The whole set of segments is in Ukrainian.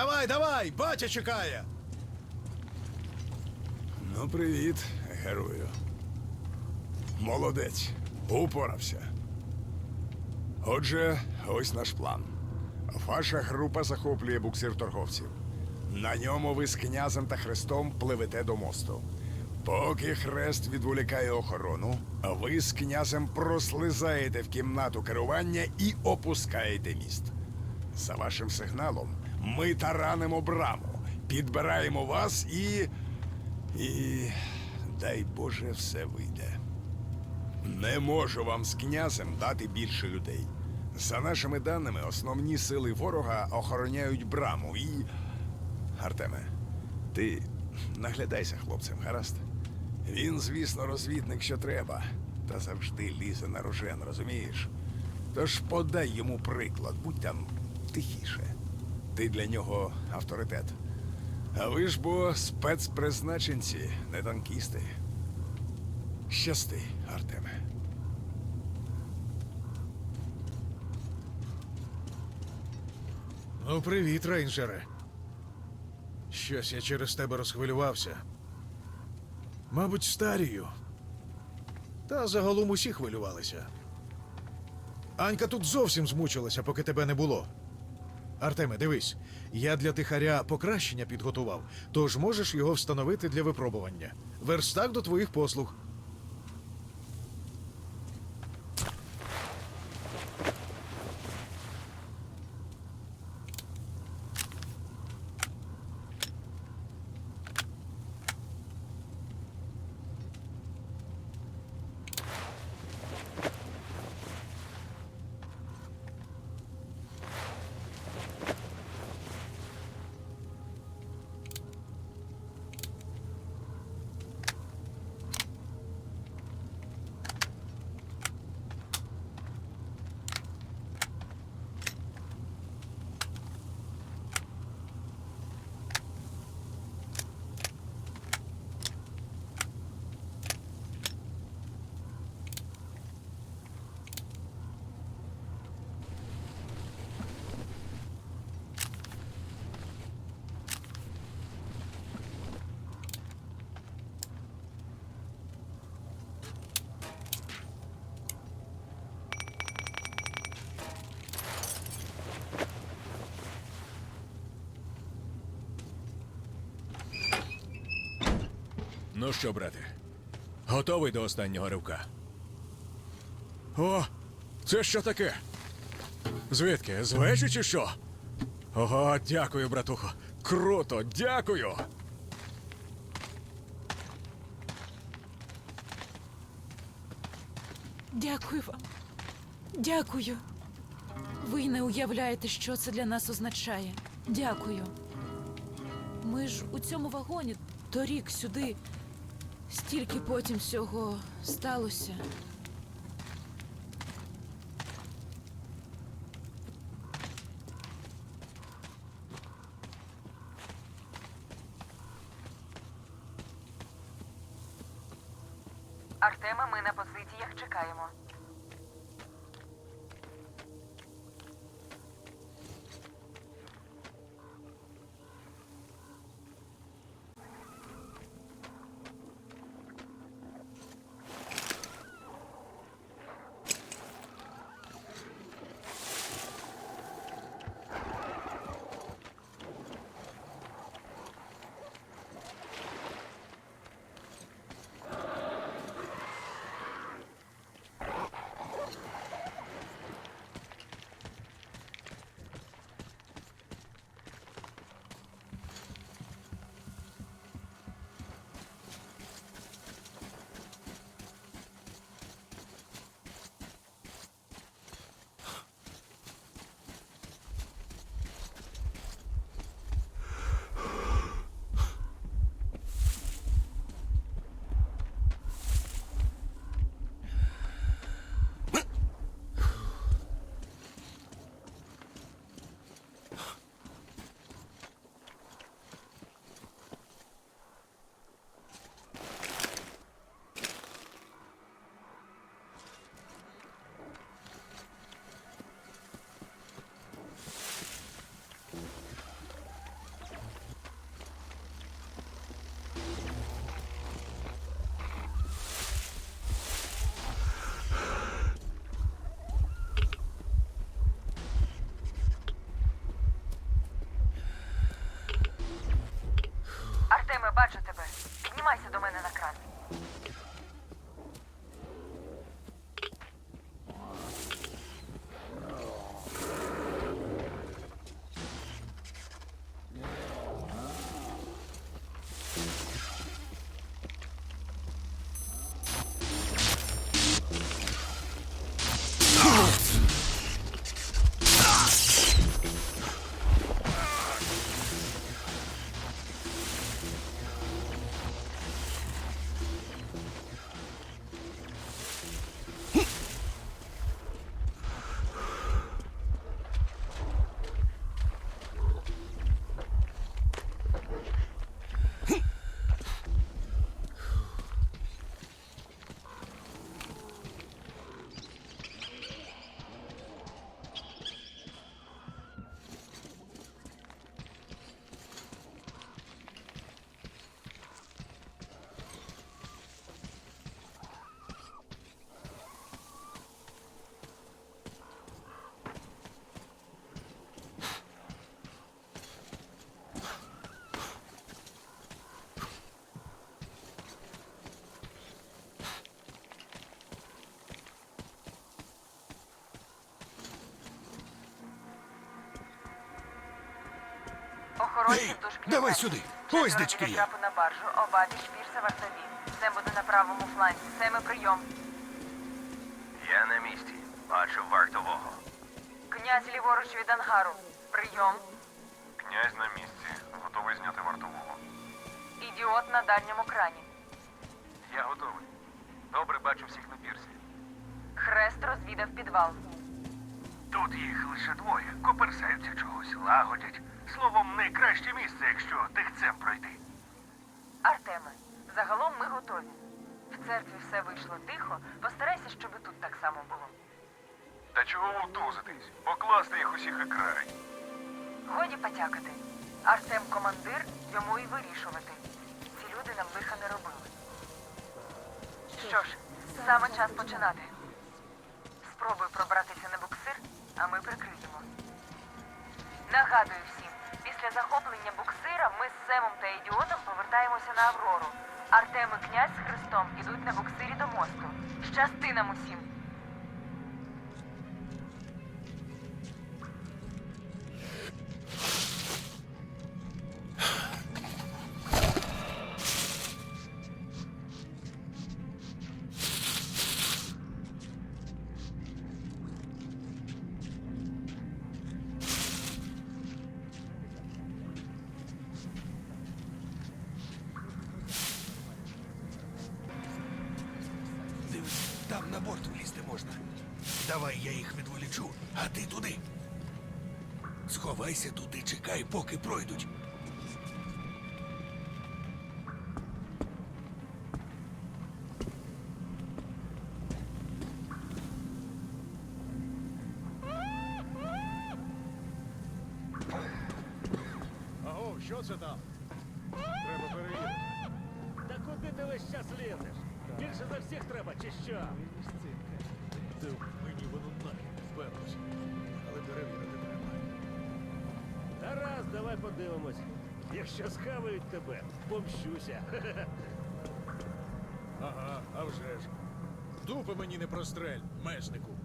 Давай, давай, батя чекає. Ну, привіт, герою. Молодець, упорався. Отже, ось наш план. Ваша група захоплює буксир торговців. На ньому ви з князем та хрестом пливете до мосту. Поки хрест відволікає охорону, ви з князем прослизаєте в кімнату керування і опускаєте міст. За вашим сигналом ми таранимо браму, підбираємо вас і. І дай Боже, все вийде. Не можу вам з князем дати більше людей. За нашими даними, основні сили ворога охороняють браму і. Артеме, ти наглядайся хлопцем, гаразд? Він, звісно, розвідник, що треба, та завжди лізе на рожен, розумієш? Тож подай йому приклад, будь там тихіше. Ти для нього авторитет. А ви ж бо спецпризначенці, не танкісти. Щасти, Артеме. Ну, привіт, рейнджере. Щось я через тебе розхвилювався. Мабуть, старію. Та загалом усі хвилювалися. Анька тут зовсім змучилася, поки тебе не було. Артеме, дивись, я для тихаря покращення підготував, тож можеш його встановити для випробування. Верстак до твоїх послуг. Ну що, брате, готовий до останнього ривка? О, це що таке? Звідки? З чи що? Ого, дякую, братухо. Круто, дякую. Дякую вам. Дякую. Ви не уявляєте, що це для нас означає. Дякую. Ми ж у цьому вагоні торік сюди. Стільки потім всього сталося. Артема, ми на позиціях чекаємо. Бачу тебе. Піднімайся до мене на кран. Охоронців давай сюди. Ось де біля я. на баржу, обабіч пірса вартові. Це буде на правому фланзі. Семи прийом. Я на місці. Бачу вартового. Князь ліворуч від ангару. Прийом. Князь на місці. Готовий зняти вартового. Ідіот на дальньому крані. Я готовий. Добре бачу всіх на пірсі. Хрест розвідав підвал. Тут їх лише двоє. Коперсаються чогось, лагодять. Словом, найкраще місце, якщо тихцем пройти. Артеме, загалом ми готові. В церкві все вийшло тихо. Постарайся, щоб і тут так само було. Та чого вовтузитись? Покласти їх усіх і край. Годі потякати. Артем командир, йому і вирішувати. Ці люди нам лиха не робили. Що ж, саме час починати. Спробуй пробратися на буксир, а ми прикриємо. Нагадую всім, після захоплення буксира ми з Семом та ідіотом повертаємося на Аврору. Артем і князь з Христом ідуть на буксирі до мосту. Щасти нам усім! Давай я їх відволічу, а ти туди. Сховайся тут і чекай, поки пройдуть. Аго, що це там? Треба перевірити. Та куди ти весь час лізеш? Більше за всіх треба, чи що? Воно вперлося. Але перевірити треба. Гаразд, давай подивимось. Якщо схавають тебе, помщуся. Ага, а вже ж. Дупи мені не прострель, меснику.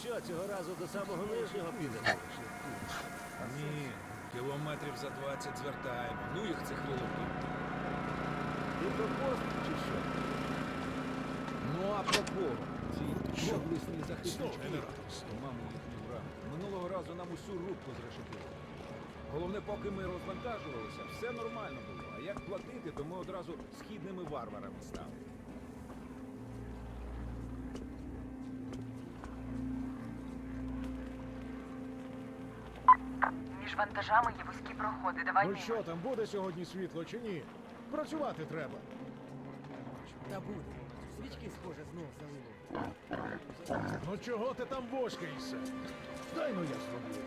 Що, цього разу до самого нижнього підемо? Ні, Кілометрів за 20 звертаємо. Ну їх цих вилупків. Ти пропост чи що? Ну а про кого? Ці доблесні захиснички. Маму їхню врагу. Минулого разу нам усю рубку зрешетили. Головне, поки ми розвантажувалися, все нормально було. А як платити, то ми одразу східними варварами стали. Між вантажами є вузькі проходи. Давай Ну що там, буде сьогодні світло чи ні? Працювати треба. Та буде. Свічки, схоже, знов залило. Ну чого ти там вошкаєшся? Дай ну я зроблю.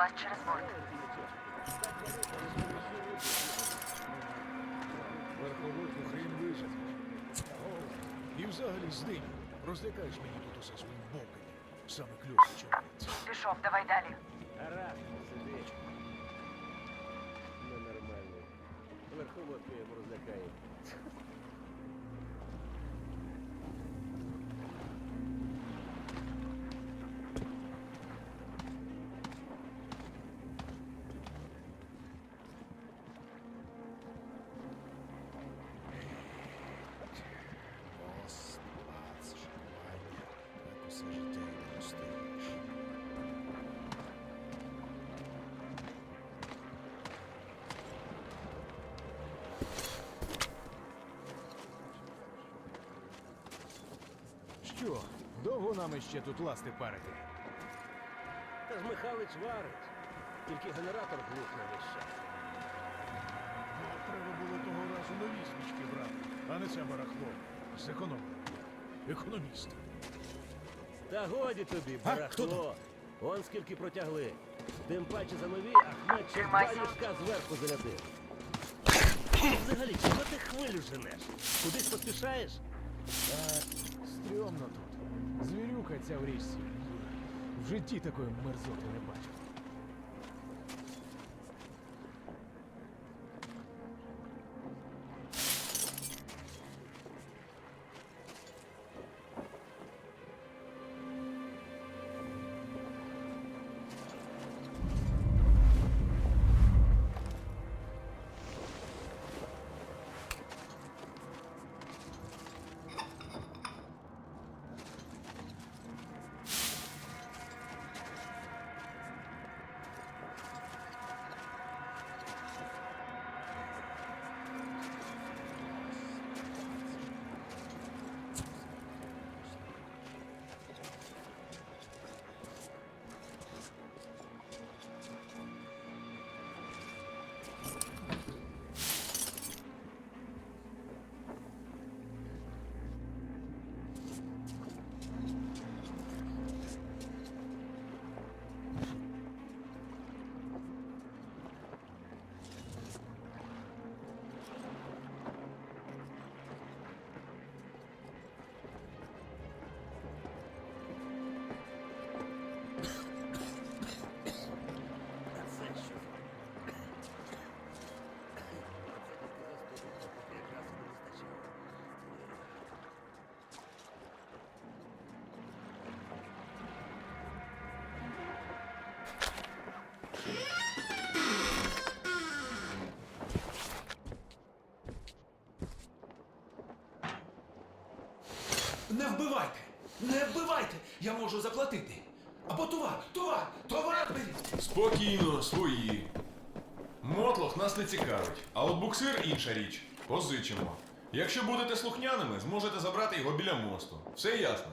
Перелазь через борт. Верховодку хрін вижив. І взагалі здень. Розлякаєш мені тут усе своїм бовканням. Саме кльоси чоловіці. Пішов, давай далі. Гаразд, сиди. Ненормальний. Верховодка йому розлякає. Що, довго нам іще тут ласти парити? Та ж Михайлич варить. Тільки генератор глухне весь час. Треба було того разу нові свічки брати, а не це барахло. Зекономили. Економіст. Та годі тобі, А, хто барахло. Он скільки протягли. Тим паче за нові Ахмед ще два ліжка зверху зарядив. Взагалі, чого ти хвилю женеш? Кудись поспішаєш? Ця в річці. В житті такої мерзоти не бачив. Не вбивайте! Не вбивайте! Я можу заплатити. Або товар, товар, товар беріть! Спокійно, свої. Мотлох нас не цікавить, а от буксир інша річ. Позичимо. Якщо будете слухняними, зможете забрати його біля мосту. Все ясно.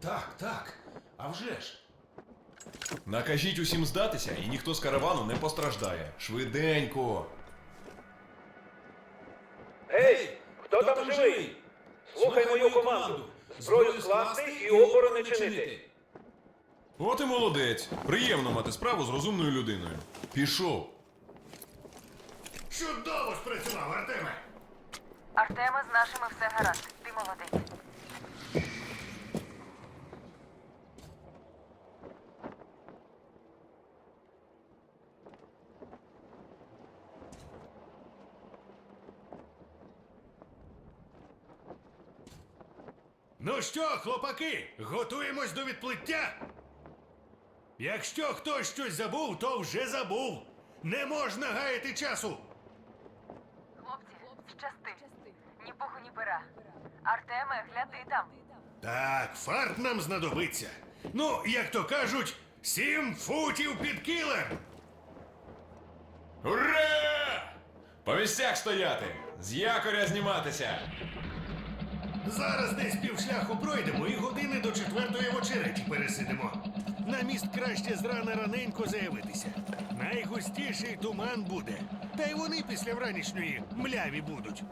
Так, так. А вже ж. Накажіть усім здатися, і ніхто з каравану не постраждає. Швиденько. Чинити. От і молодець. Приємно мати справу з розумною людиною. Пішов. Чудово спрацював, Артеме! Артеме, з нашими все гаразд. Ти молодець. Ну що, хлопаки, готуємось до відплиття? Якщо хтось щось забув, то вже забув. Не можна гаяти часу. Хлопці, щасти. Ні пуху, ні пера. Артеме, гляди там. Так, фарт нам знадобиться. Ну, як то кажуть, сім футів під кілер. Ура! По місцях стояти! З якоря зніматися! Зараз десь півшляху пройдемо і години до четвертої в очереті пересидимо. На міст краще зрана раненько заявитися. Найгустіший туман буде. Та й вони після вранішньої мляві будуть.